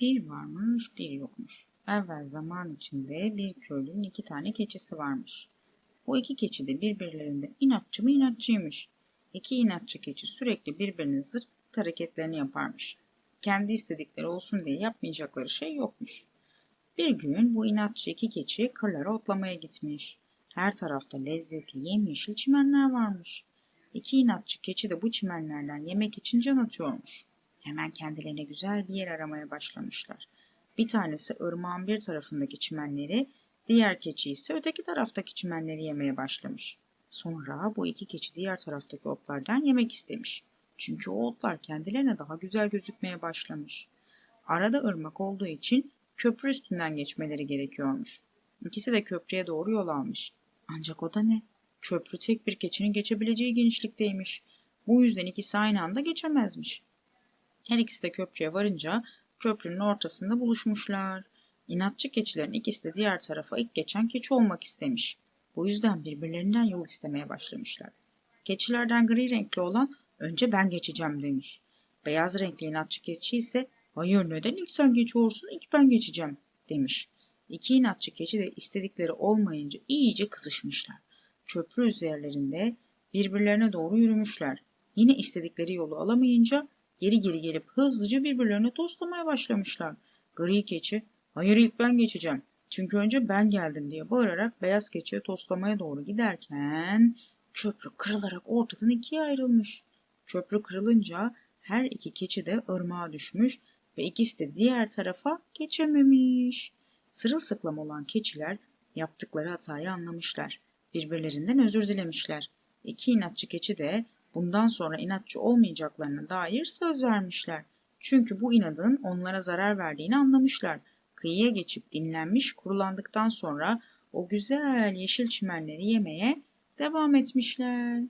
Bir varmış bir yokmuş. Evvel zaman içinde bir köylünün iki tane keçisi varmış. Bu iki keçi de birbirlerinden inatçı mı inatçıymış. İki inatçı keçi sürekli birbirinin zırt hareketlerini yaparmış. Kendi istedikleri olsun diye yapmayacakları şey yokmuş. Bir gün bu inatçı iki keçi kırlara otlamaya gitmiş. Her tarafta lezzetli yemyeşil çimenler varmış. İki inatçı keçi de bu çimenlerden yemek için can atıyormuş. Hemen kendilerine güzel bir yer aramaya başlamışlar. Bir tanesi ırmağın bir tarafındaki çimenleri, diğer keçi ise öteki taraftaki çimenleri yemeye başlamış. Sonra bu iki keçi diğer taraftaki otlardan yemek istemiş. Çünkü o otlar kendilerine daha güzel gözükmeye başlamış. Arada ırmak olduğu için köprü üstünden geçmeleri gerekiyormuş. İkisi de köprüye doğru yol almış. Ancak o da ne? Köprü tek bir keçinin geçebileceği genişlikteymiş. Bu yüzden ikisi aynı anda geçemezmiş. Her ikisi de köprüye varınca köprünün ortasında buluşmuşlar. İnatçı keçilerin ikisi de diğer tarafa ilk geçen keçi olmak istemiş. Bu yüzden birbirlerinden yol istemeye başlamışlar. Keçilerden gri renkli olan önce ben geçeceğim demiş. Beyaz renkli inatçı keçi ise hayır neden ilk sen geçiyorsun ilk ben geçeceğim demiş. İki inatçı keçi de istedikleri olmayınca iyice kızışmışlar. Köprü üzerlerinde birbirlerine doğru yürümüşler. Yine istedikleri yolu alamayınca geri geri gelip hızlıca birbirlerine toslamaya başlamışlar. Gri keçi, hayır ilk ben geçeceğim. Çünkü önce ben geldim diye bağırarak beyaz keçiye toslamaya doğru giderken köprü kırılarak ortadan ikiye ayrılmış. Köprü kırılınca her iki keçi de ırmağa düşmüş ve ikisi de diğer tarafa geçememiş. Sırılsıklam olan keçiler yaptıkları hatayı anlamışlar. Birbirlerinden özür dilemişler. İki inatçı keçi de bundan sonra inatçı olmayacaklarına dair söz vermişler. Çünkü bu inadın onlara zarar verdiğini anlamışlar. Kıyıya geçip dinlenmiş, kurulandıktan sonra o güzel yeşil çimenleri yemeye devam etmişler.